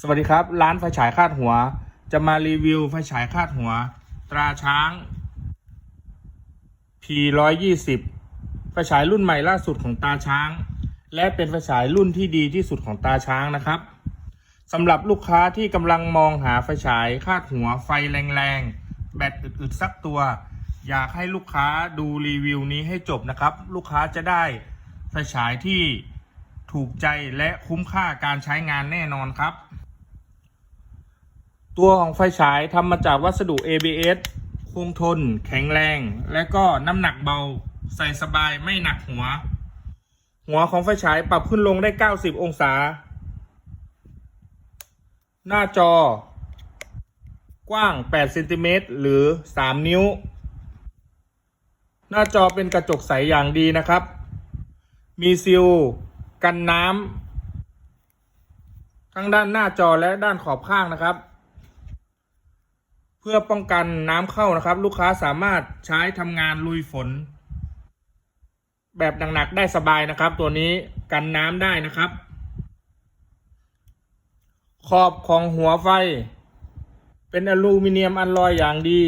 สวัสดีครับ ร้านไฟฉายคาดหัว จะมารีวิวไฟฉายคาดหัว ตราช้าง P ร้อยยี่สิบไฟฉายรุ่นใหม่ล่าสุดของตาช้าง และเป็นไฟฉายรุ่นที่ดีที่สุดของตาช้างนะครับสำหรับลูกค้าที่กำลังมองหาไฟฉายคาดหัวไฟแรงๆ แบตอึดๆสักตัว อยากให้ลูกค้าดูรีวิวนี้ให้จบนะครับ ลูกค้าจะได้ไฟฉายที่ถูกใจและคุ้มค่าการใช้งานแน่นอนครับ ตัวของไฟฉายทำมาจากวัสดุ ABS คงทน แข็งแรง และก็น้ำหนักเบา ใส่สบายไม่หนักหัว หัวของไฟฉายปรับขึ้นลงได้ 90 องศา หน้าจอกว้าง 8 เซนติเมตรหรือ 3 นิ้ว หน้าจอเป็นกระจกใสอย่างดีนะครับ มีซีลกันน้ำทั้งด้านหน้าจอและด้านขอบข้างนะครับ พื่อป้องกันน้ำเข้านะครับ ลูกค้าสามารถใช้ทำงานลุยฝน แบบหนักๆได้สบายนะครับ ตัวนี้กันน้ำได้นะครับ ขอบของหัวไฟ เป็นอลูมิเนียมอัลลอยอย่างดี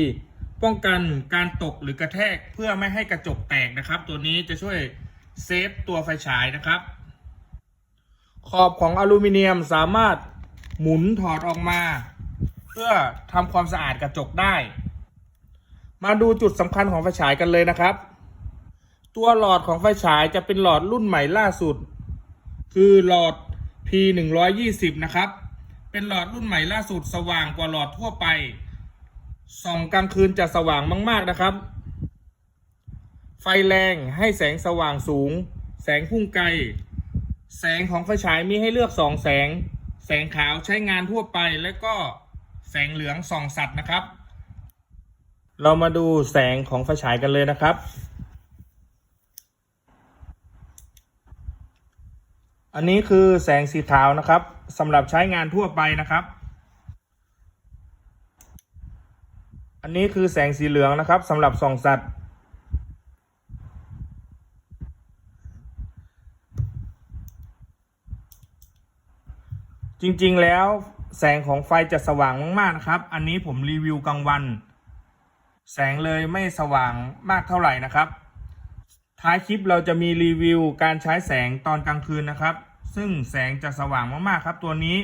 ป้องกันการตกหรือกระแทกเพื่อไม่ให้กระจกแตกนะครับ ตัวนี้จะช่วยเซฟตัวไฟฉายนะครับ ขอบของอลูมิเนียมสามารถหมุนถอดออกมา พื่อทำความสะอาดกระจกได้ มาดูจุดสำคัญของไฟฉายกันเลยนะครับ ตัวหลอดของไฟฉายจะเป็นหลอดรุ่นใหม่ล่าสุด คือหลอด P 1 2 0นะครับ เป็นหลอดรุ่นใหม่ล่าสุดสว่างกว่าหลอดทั่วไป ส่องกลางคืนจะสว่างมาก ๆนะครับ ไฟแรงให้แสงสว่างสูง แสงพุ่งไกล แสงของไฟฉายมีให้เลือกสองแสง แสงขาวใช้งานทั่วไปและก็ แสงเหลืองส่องสัตว์นะครับ เรามาดูแสงของไฟฉายกันเลยนะครับ อันนี้คือแสงสีขาวนะครับสำหรับใช้งานทั่วไปนะครับ อันนี้คือแสงสีเหลืองนะครับสำหรับส่องสัตว์จริงๆ แล้ว แสงของไฟจะสว่างมากๆนะครับ อันนี้ผมรีวิวกลางวัน แสงเลยไม่สว่างมากเท่าไหร่นะครับ ท้ายคลิปเราจะมีรีวิวการใช้แสงตอนกลางคืนนะครับ ซึ่งแสงจะสว่างมากๆครับ ตัวนี้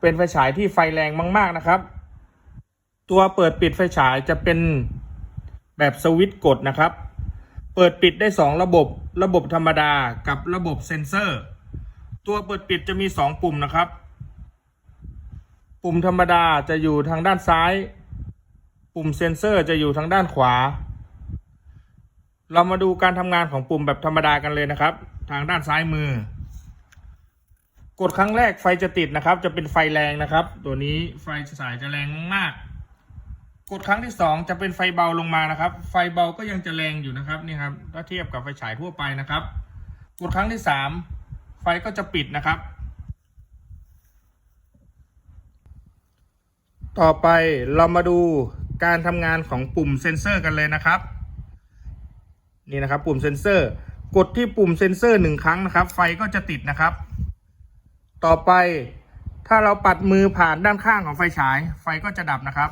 เป็นไฟฉายที่ไฟแรงมาก ๆนะครับ ตัวเปิดปิดไฟฉายจะเป็นแบบสวิตช์กดนะครับ เปิดปิดได้ 2 ระบบ ระบบธรรมดากับระบบเซ็นเซอร์ ตัวเปิดปิดจะมี2ปุ่มนะครับ ปุ่มธรรมดาจะอยู่ทางด้านซ้าย ปุ่มเซ็นเซอร์จะอยู่ทางด้านขวา เรามาดูการทำงานของปุ่มแบบธรรมดากันเลยนะครับ ทางด้านซ้ายมือ กดครั้งแรกไฟจะติดนะครับ จะเป็นไฟแรงนะครับ ตัวนี้ไฟสายจะแรงมากกดครั้งที่สองจะเป็นไฟเบาลงมานะครับ ไฟเบาก็ยังจะแรงอยู่นะครับนี่ครับถ้าเทียบกับไฟฉายทั่วไปนะครับ กดครั้งที่สาม ไฟก็จะปิดนะครับ ต่อไปเรามาดูการทำงานของปุ่มเซนเซอร์กันเลยนะครับ นี่นะครับปุ่มเซนเซอร์ กดที่ปุ่มเซนเซอร์หนึ่งครั้งนะครับ ไฟก็จะติดนะครับ ต่อไปถ้าเราปัดมือผ่านด้านข้างของไฟฉาย ไฟก็จะดับนะครับ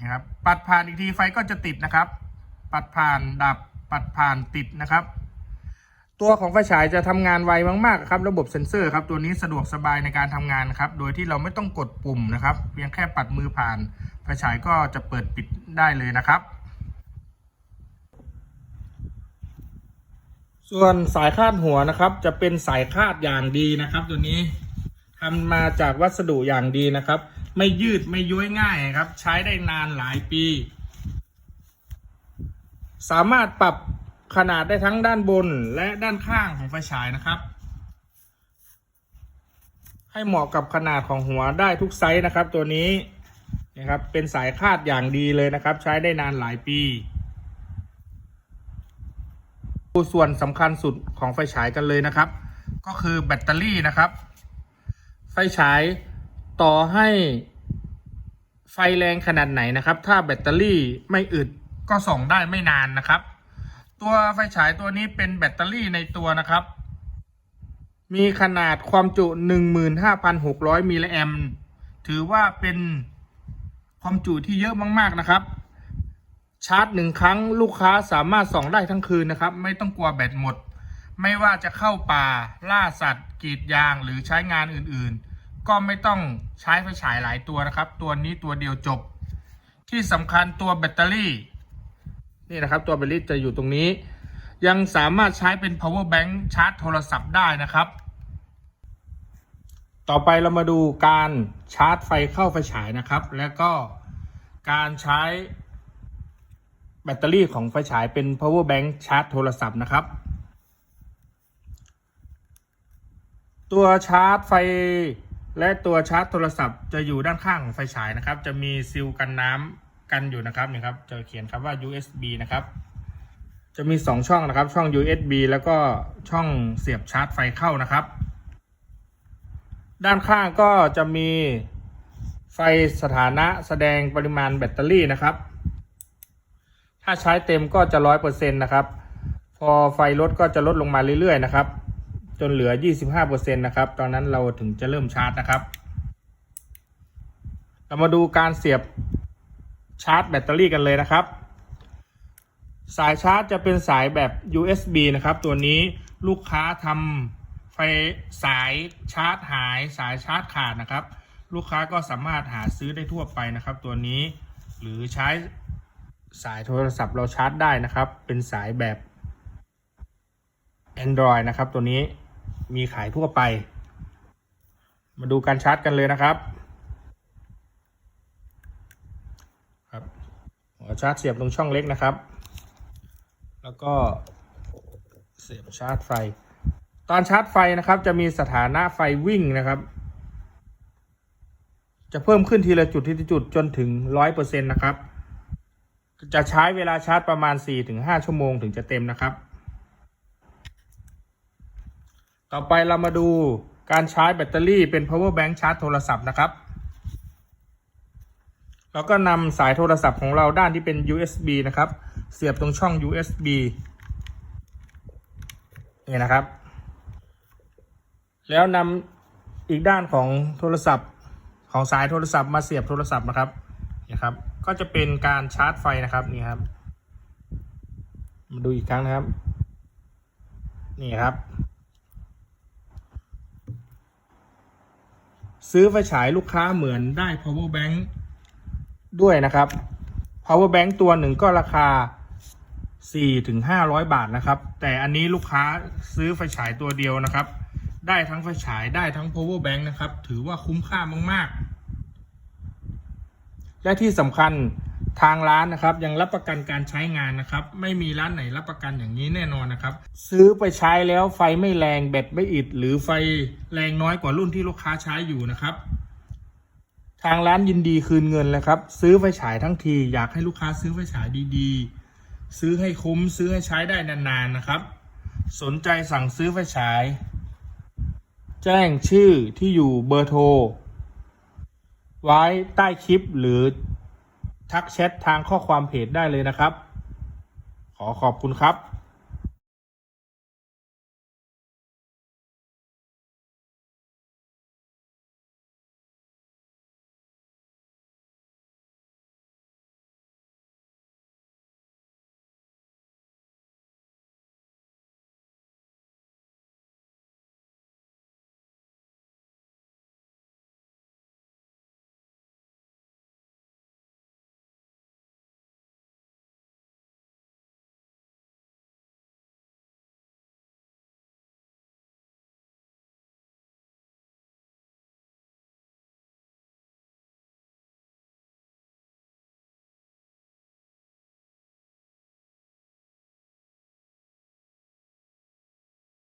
นะครับ ปัดผ่านอีกทีไฟก็จะติดนะครับ ปัดผ่านดับ ปัดผ่านติดนะครับ ตัวของไฟฉายจะทำงานไวมากๆครับ ระบบเซ็นเซอร์ครับตัวนี้สะดวกสบายในการทำงานครับ โดยที่เราไม่ต้องกดปุ่มนะครับ เพียงแค่ปัดมือผ่าน ไฟฉายก็จะเปิดปิดได้เลยนะครับ ส่วนสายคาดหัวนะครับ จะเป็นสายคาดอย่างดีนะครับ ตัวนี้ทำมาจากวัสดุอย่างดีนะครับ ไม่ยืดไม่ย้วยง่ายครับ ใช้ได้นานหลายปี สามารถปรับ ขนาดได้ทั้งด้านบนและด้านข้างของไฟฉายนะครับ ให้เหมาะกับขนาดของหัวได้ทุกไซส์นะครับ ตัวนี้นะครับเป็นสายคาดอย่างดีเลยนะครับ ใช้ได้นานหลายปีดูส่วนสำคัญสุดของไฟฉายกันเลยนะครับ ก็คือแบตเตอรี่นะครับ ไฟฉายต่อให้ไฟแรงขนาดไหนนะครับ ถ้าแบตเตอรี่ไม่อึดก็ส่องได้ไม่นานนะครับ ตัวไฟฉายตัวนี้เป็นแบตเตอรี่ในตัวนะครับ มีขนาดความจุ 15,600มิลลิแอมถือว่าเป็นความจุที่เยอะมากๆนะครับ ชาร์จหนึ่งครั้งลูกค้าสามารถส่องได้ทั้งคืนนะครับ ไม่ต้องกลัวแบตหมด ไม่ว่าจะเข้าป่าล่าสัตว์กรีดยางหรือใช้งานอื่นๆ ก็ไม่ต้องใช้ไฟฉายหลายตัวนะครับ ตัวนี้ตัวเดียวจบ ที่สำคัญตัวแบตเตอรี่ นี่นะครับ ตัวแบตเตอรี่จะอยู่ตรงนี้ ยังสามารถใช้เป็น power bank ชาร์จโทรศัพท์ได้นะครับ ต่อไปเรามาดูการชาร์จไฟเข้าไฟฉายนะครับ แล้วก็การใช้แบตเตอรี่ของไฟฉายเป็น power bank ชาร์จโทรศัพท์นะครับ ตัวชาร์จไฟและตัวชาร์จโทรศัพท์จะอยู่ด้านข้างของไฟฉายนะครับ จะมีซีลกันน้ำ กันอยู่นะครับนี่ครับจะเขียนคำว่า USB นะครับ จะมี 2 ช่องนะครับ ช่อง USB แล้วก็ช่องเสียบชาร์จไฟเข้านะครับ ด้านข้างก็จะมีไฟสถานะแสดงปริมาณแบตเตอรี่นะครับ ถ้าใช้เต็มก็จะร้อยเปอร์เซ็นต์นะครับ พอไฟลดก็จะลดลงมาเรื่อยๆนะครับ จนเหลือ 25%นะครับ ตอนนั้นเราถึงจะเริ่มชาร์จนะครับ เรามาดูการเสียบ ชาร์จแบตเตอรี่กันเลยนะครับ สายชาร์จจะเป็นสายแบบ USB นะครับ ตัวนี้ลูกค้าทำไฟสายชาร์จหายสายชาร์จขาดนะครับ ลูกค้าก็สามารถหาซื้อได้ทั่วไปนะครับ ตัวนี้หรือใช้สายโทรศัพท์เราชาร์จได้นะครับ เป็นสายแบบ Android นะครับ ตัวนี้มีขายทั่วไป มาดูการชาร์จกันเลยนะครับครับหัว ชาร์จเสียบตรงช่องเล็กนะครับ แล้วก็เสียบชาร์จไฟ ตอนชาร์จไฟนะครับจะมีสถานะไฟวิ่งนะครับ จะเพิ่มขึ้นทีละจุดทีละจุดจนถึงร้อยเปอร์เซ็นต์นะครับ จะใช้เวลาชาร์จประมาณ4-5ชั่วโมงถึงจะเต็มนะครับ ต่อไปเรามาดูการชาร์จแบตเตอรี่เป็น power bank ชาร์จโทรศัพท์นะครับ เราก็นำสายโทรศัพท์ของเราด้านที่เป็น USB นะครับ เสียบตรงช่อง USB นี่นะครับ แล้วนำอีกด้านของโทรศัพท์ของสายโทรศัพท์มาเสียบโทรศัพท์นะครับนี่ครับ ก็จะเป็นการชาร์จไฟนะครับนี่ครับ มาดูอีกครั้งนะครับ นี่ครับ ซื้อไฟฉายลูกค้าเหมือนได้ power bank ด้วยนะครับ power bank ตัวหนึ่งก็ราคา4ถึง500 บาทนะครับ แต่อันนี้ลูกค้าซื้อไฟฉายตัวเดียวนะครับ ได้ทั้งไฟฉายได้ทั้ง power bank นะครับ ถือว่าคุ้มค่ามาก ๆ และที่สำคัญทางร้านนะครับยังรับประกันการใช้งานนะครับ ไม่มีร้านไหนรับประกันอย่างนี้แน่นอนนะครับ ซื้อไปใช้แล้วไฟไม่แรงแบตไม่อิดหรือไฟแรงน้อยกว่ารุ่นที่ลูกค้าใช้อยู่นะครับ ทางร้านยินดีคืนเงินเลยครับ ซื้อไฟฉายทั้งที อยากให้ลูกค้าซื้อไฟฉายดีๆ ซื้อให้คุ้มซื้อให้ใช้ได้นานๆนะครับ สนใจสั่งซื้อไฟฉาย แจ้งชื่อที่อยู่เบอร์โทร ไว้ใต้คลิปหรือทักแชททางข้อความเพจได้เลยนะครับ ขอขอบคุณครับ